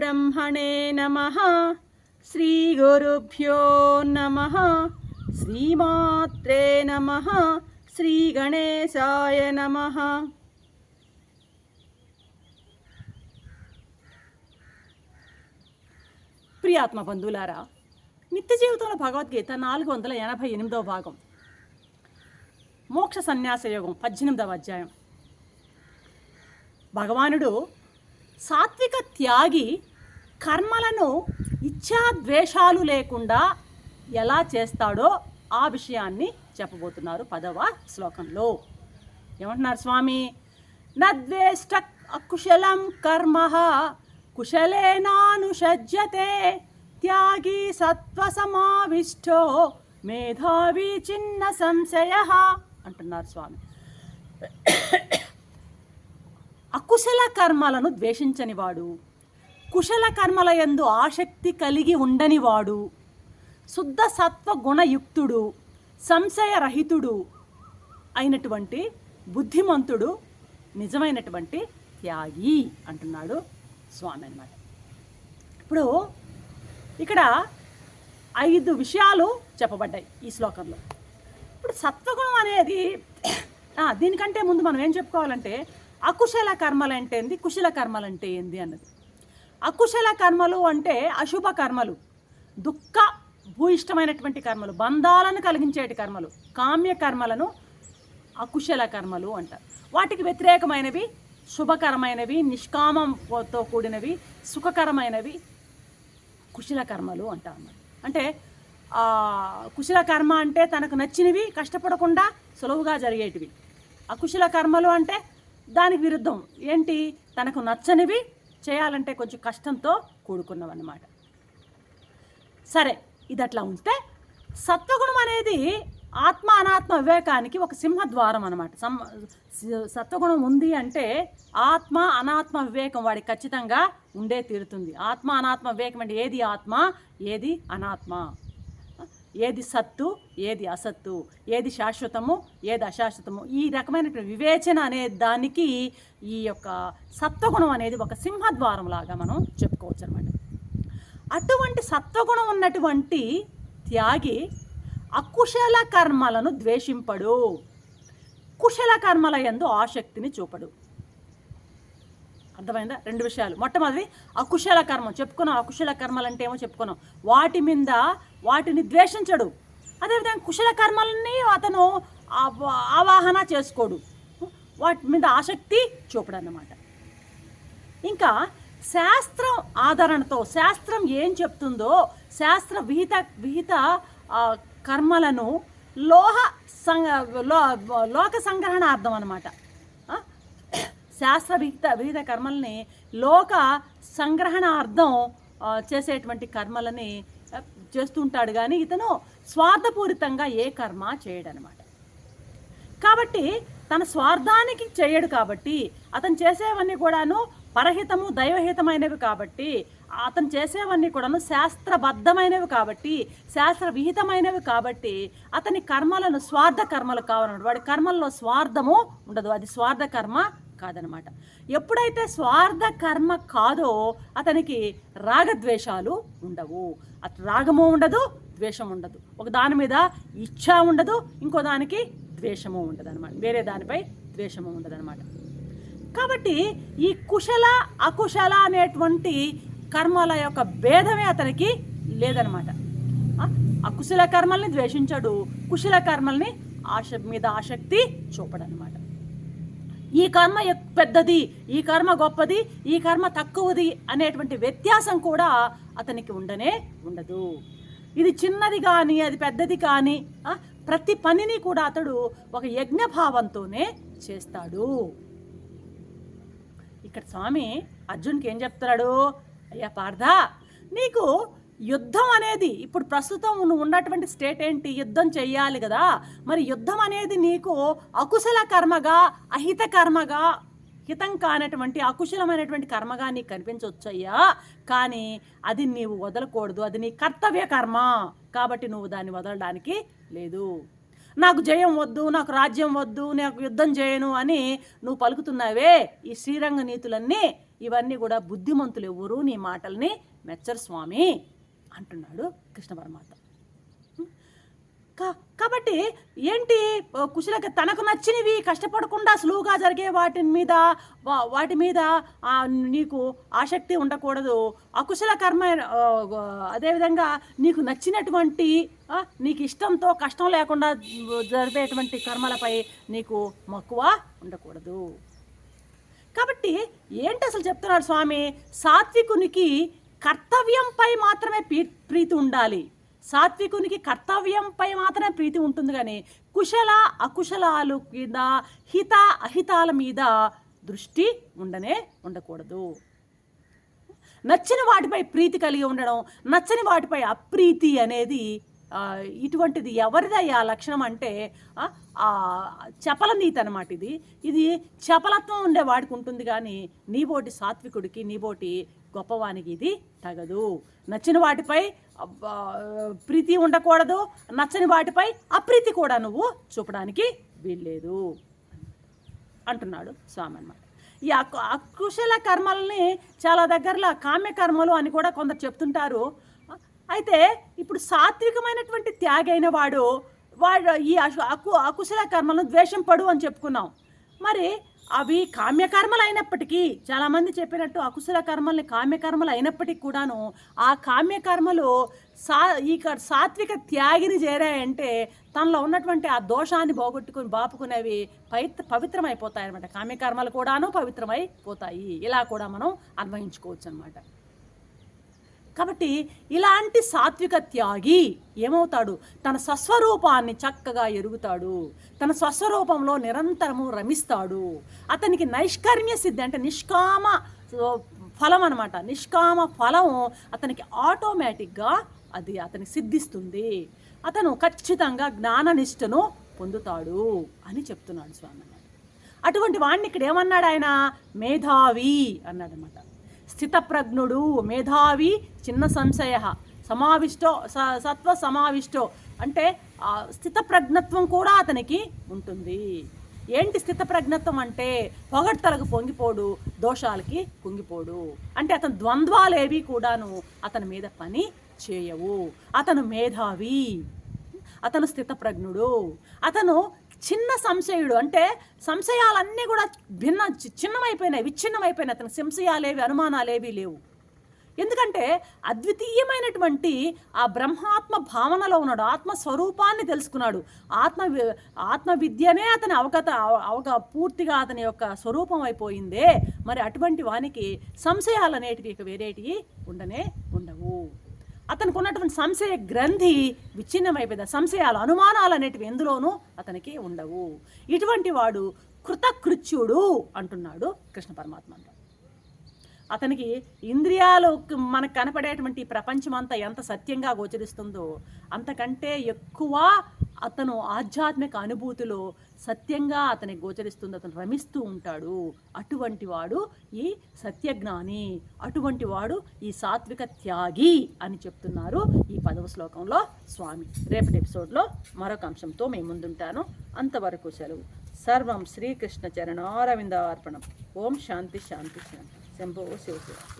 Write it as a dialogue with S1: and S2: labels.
S1: శ్రీబ్రహ్మణే నమ శ్రీగురుభ్యో నమ శ్రీమాత్రే నమ శ్రీగణేశాయ నమ ప్రియాత్మ బంధువులారా నిత్య జీవితంలో భగవద్గీత నాలుగు వందల ఎనభై ఎనిమిదవ భాగం. మోక్ష సన్యాస యోగం పద్దెనిమిదవ అధ్యాయం. భగవానుడు సాత్విక త్యాగి కర్మలను ఇచ్ఛాద్వేషాలు లేకుండా ఎలా చేస్తాడో ఆ విషయాన్ని చెప్పబోతున్నారు పదవ శ్లోకంలో. ఏమంటున్నారు స్వామి? నద్వేష్ట అకుశలం కర్మ కుశలేనానుషజ్యతే త్యాగి సత్వసమావిష్టో మేధావి చిన్న సంశయ అంటున్నారు స్వామి. అకుశల కర్మలను ద్వేషించనివాడు కుశల కర్మల యందు ఆసక్తి కలిగి ఉండనివాడు. శుద్ధ సత్వ గుణయుక్తుడు సంశయరహితుడు అయినటువంటి బుద్ధిమంతుడు నిజమైనటువంటి త్యాగి అంటున్నాడు స్వామి అన్నమాట. ఇప్పుడు ఇక్కడ ఐదు విషయాలు చెప్పబడ్డాయి ఈ శ్లోకంలో. ఇప్పుడు సత్వగుణం అనేది దీనికంటే ముందు మనం ఏం చెప్పుకోవాలంటే అకుశల కర్మలు అంటే ఏంది కుశల కర్మలు అంటే ఏంది అన్నది. అకుశల కర్మలు అంటే అశుభ కర్మలు. దుఃఖ భూయిష్టమైనటువంటి కర్మలు బంధాలను కలిగించేటి కర్మలు కామ్య కర్మలను అకుశల కర్మలు అంటారు వాటికి వ్యతిరేకమైనవి శుభకరమైనవి నిష్కామంతో కూడినవి సుఖకరమైనవి కుశల కర్మలు అంటారు అన్నమాట. అంటే కుశల కర్మ అంటే తనకు నచ్చినవి కష్టపడకుండా సులువుగా జరిగేటివి. అకుశల కర్మలు అంటే దానికి విరుద్ధం. ఏంటి? తనకు నచ్చనివి చేయాలంటే కొంచెం కష్టంతో కూడుకున్నవన్నమాట సరే ఇది అట్లా ఉంటే సత్వగుణం అనేది ఆత్మ అనాత్మ వివేకానికి ఒక సింహద్వారం అనమాట సమ్ సత్వగుణం ఉంది అంటే ఆత్మ అనాత్మ వివేకం వాడికి ఖచ్చితంగా ఉండే తీరుతుంది. ఆత్మ అనాత్మ వివేకం అంటే ఏది ఆత్మ? ఏది అనాత్మ? ఏది సత్తు ఏది అసత్తు ఏది శాశ్వతము ఏది అశాశ్వతము. ఈ రకమైనటువంటి వివేచన అనే దానికి ఈ యొక్క సత్వగుణం అనేది ఒక సింహద్వారం లాగా మనం చెప్పుకోవచ్చు అనమాట అటువంటి సత్వగుణం ఉన్నటువంటి త్యాగి అకుశల కర్మలను ద్వేషింపడు. కుశల కర్మల యందు ఆసక్తిని చూపడు. అర్థమైందా? రెండు విషయాలు. మొట్టమొదటి అకుశల కర్మ. చెప్పుకున్నాం అకుశల కర్మలు అంటే ఏమో చెప్పుకున్నాం. వాటి మీద వాటిని ద్వేషించడు. అదేవిధంగా కుశల కర్మలని అతను ఆవాహన చేసుకోడు. వాటి మీద ఆసక్తి చూపడు అన్నమాట ఇంకా శాస్త్రం ఆదరణతో శాస్త్రం ఏం చెప్తుందో శాస్త్ర విహిత విహిత కర్మలను లోహ సంగ లో లోక సంగ్రహణార్థం అనమాట శాస్త్ర విహిత విహిత కర్మల్ని లోక సంగ్రహణార్థం చేసేటువంటి కర్మలని చేస్తుంటాడు. కానీ ఇతను స్వార్థపూరితంగా ఏ కర్మ చేయడనమాట. కాబట్టి తన స్వార్థానికి చేయడు కాబట్టి అతను చేసేవన్నీ కూడాను పరహితము దైవహితమైనవి కాబట్టి అతను చేసేవన్నీ కూడాను శాస్త్రబద్ధమైనవి కాబట్టి శాస్త్ర విహితమైనవి కాబట్టి అతని కర్మలను స్వార్థ కర్మలు కావాలన్నమాట వాడి కర్మల్లో స్వార్థము ఉండదు. అది స్వార్థ కర్మ కాదనమాట. ఎప్పుడైతే స్వార్థ కర్మ కాదో అతనికి రాగద్వేషాలు ఉండవు. అటు రాగము ఉండదు ద్వేషం ఉండదు. ఒక దాని మీద ఇచ్ఛ ఉండదు ఇంకో దానికి ద్వేషము ఉండదు అనమాట వేరే దానిపై ద్వేషము ఉండదు అనమాట కాబట్టి ఈ కుశల అకుశల అనేటువంటి కర్మల యొక్క భేదమే అతనికి లేదనమాట. ఆ, అకుశల కర్మల్ని ద్వేషించడు కుశల కర్మల్ని ఆశ మీద ఆసక్తి చూపడనమాట. ఈ కర్మ పెద్దది ఈ కర్మ గొప్పది ఈ కర్మ తక్కువది అనేటువంటి వ్యత్యాసం కూడా అతనికి ఉండనే ఉండదు. ఇది చిన్నది కానీ అది పెద్దది కానీ ప్రతి పనిని కూడా అతడు ఒక యజ్ఞభావంతోనే చేస్తాడు. ఇక్కడ స్వామి అర్జున్కి ఏం చెప్తున్నాడు? అయ్యా పార్థ నీకు యుద్ధం అనేది ఇప్పుడు ప్రస్తుతం నువ్వు ఉన్నటువంటి స్టేట్ ఏంటి? యుద్ధం చెయ్యాలి కదా. మరి యుద్ధం అనేది నీకు అకుశల కర్మగా అహిత కర్మగా హితం కానటువంటి అకుశలమైనటువంటి కర్మగా నీకు కనిపించవచ్చయ్యా కానీ అది నీవు వదలకూడదు. అది నీ కర్తవ్య కర్మ. కాబట్టి నువ్వు దాన్ని వదలడానికి లేదు. నాకు జయం వద్దు నాకు రాజ్యం వద్దు నాకు యుద్ధం చేయను అని నువ్వు పలుకుతున్నావే. ఈ శ్రీరంగ నీతులన్నీ ఇవన్నీ కూడా బుద్ధిమంతులు ఎవరు? నీ మాటల్ని మెచ్చరు స్వామి. అంటున్నాడు కృష్ణ పరమాత్మ కా- కాబట్టి ఏంటి ఆ, కుశలక తనకు నచ్చినవి కష్టపడకుండా సులువుగా జరిగే వాటి మీద వా- వాటి మీద నీకు ఆసక్తి ఉండకూడదు. అకుశల కర్మ అదేవిధంగా నీకు నచ్చినటువంటి నీకు ఇష్టంతో కష్టం లేకుండా జరిపేటువంటి కర్మలపై నీకు మక్కువ ఉండకూడదు. కాబట్టి ఏంటి అసలు చెప్తున్నాడు స్వామి? సాత్వికునికి కర్తవ్యంపై మాత్రమే ప్రీతి ఉండాలి. సాత్వికునికి కర్తవ్యంపై మాత్రమే ప్రీతి ఉంటుంది కానీ కుశల అకుశలాలు మీద హిత అహితాల మీద దృష్టి ఉండనే ఉండకూడదు. నచ్చిన వాటిపై ప్రీతి కలిగి ఉండడం నచ్చని వాటిపై అప్రీతి అనేది ఇటువంటిది ఎవరిదయ్యా లక్షణం అంటే చపలనీతి చపల నీతి అనమాట ఇది. ఇది చపలత్వం ఉండే వాడికి ఉంటుంది కానీ నీబోటి సాత్వికుడికి నీబోటి గొప్పవానికి ఇది తగదు. నచ్చిన వాటిపై ప్రీతి ఉండకూడదు. నచ్చని వాటిపై అప్రీతి కూడా నువ్వు చూపడానికి వీల్లేదు అంటున్నాడు స్వామి అన్నమాట ఈ అకుశల కర్మల్ని చాలా దగ్గరలో కామ్య కర్మలు అని కూడా కొందరు చెప్తుంటారు. అయితే ఇప్పుడు సాత్వికమైనటువంటి త్యాగైన వాడు వాడు ఈ అకు అకుశల కర్మలను ద్వేషం పడు అని చెప్పుకున్నాం. మరి అవి కామ్యకర్మలు అయినప్పటికీ చాలామంది చెప్పినట్టు అకుశల కర్మల్ని కామ్యకర్మలు అయినప్పటికీ కూడాను ఆ కామ్యకర్మలు సా ఈ క- సాత్విక త్యాగిని చేరాయంటే తనలో ఉన్నటువంటి ఆ దోషాన్ని పోగొట్టుకుని బాపుకునేవి పవిత్ర పవిత్రమైపోతాయి అనమాట కామ్యకర్మలు కూడాను పవిత్రమైపోతాయి. ఇలా కూడా మనం అన్వయించుకోవచ్చు అనమాట కాబట్టి ఇలాంటి సాత్విక త్యాగి ఏమవుతాడు? తన స్వస్వరూపాన్ని చక్కగా ఎరుగుతాడు. తన స్వస్వరూపంలో నిరంతరము రమిస్తాడు. అతనికి నైష్కర్మ్య సిద్ధి అంటే నిష్కామ ఫలం అనమాట నిష్కామ ఫలం అతనికి ఆటోమేటిక్గా అది అతనికి సిద్ధిస్తుంది. అతను ఖచ్చితంగా జ్ఞాననిష్టను పొందుతాడు అని చెప్తున్నాడు స్వామి అన్నమాట అటువంటి వాడిని ఇక్కడ ఏమన్నాడు ఆయన? మేధావి అన్నాడు అనమాట స్థితప్రజ్ఞుడు మేధావి చిన్న సంశయ. సమావిష్టో స- సత్వ సమావిష్టో అంటే స్థితప్రజ్ఞత్వం కూడా అతనికి ఉంటుంది. ఏంటి స్థితప్రజ్ఞత్వం అంటే? పొగడ్తలకు పొంగిపోడు దోషాలకి కుంగిపోడు. అంటే అతను ద్వంద్వాలేవి కూడాను అతని మీద పని చేయవు. అతను మేధావి. అతను స్థితప్రజ్ఞుడు. అతను చిన్న సంశయుడు. అంటే సంశయాలన్నీ కూడా భిన్న చి- చిన్నమైపోయినాయి విచ్ఛిన్నమైపోయినాయి. అతనికి సంశయాలేవి అనుమానాలేవి లేవు. ఎందుకంటే అద్వితీయమైనటువంటి ఆ బ్రహ్మాత్మ భావనలో ఉన్నాడు. ఆత్మ స్వరూపాన్ని తెలుసుకున్నాడు. ఆత్మ ఆత్మ విద్యనే అతని అవగత అవగ పూర్తిగా అతని యొక్క స్వరూపం అయిపోయిందే. మరి అటువంటి వానికి సంశయాలు అనేటివి ఇక వేరేటివి ఉండనే ఉండవు. అతనికి ఉన్నటువంటి సంశయ గ్రంథి విచ్ఛిన్నమైపోయింది. సంశయాలు అనుమానాలు అనేటివి ఎందులోనూ అతనికి ఉండవు. ఇటువంటి వాడు కృతకృత్యుడు అంటున్నాడు కృష్ణ పరమాత్మ అతనికి ఇంద్రియాలు మనకు కనపడేటువంటి ప్రపంచం అంతా ఎంత సత్యంగా గోచరిస్తుందో అంతకంటే ఎక్కువ అతను ఆధ్యాత్మిక అనుభూతిలో సత్యంగా అతనికి గోచరిస్తుంది అతను రమిస్తూ ఉంటాడు. అటువంటి వాడు ఈ సత్యజ్ఞాని అటువంటి వాడు ఈ సాత్విక త్యాగి అని చెప్తున్నారు ఈ పదవ శ్లోకంలో స్వామి. రేపటి ఎపిసోడ్లో మరొక అంశంతో మేము ముందుంటాను. అంతవరకు సెలవు. సర్వం శ్రీకృష్ణ చరణారవిందార్పణం ఓం శాంతి శాంతి శాంతి. 先不休息了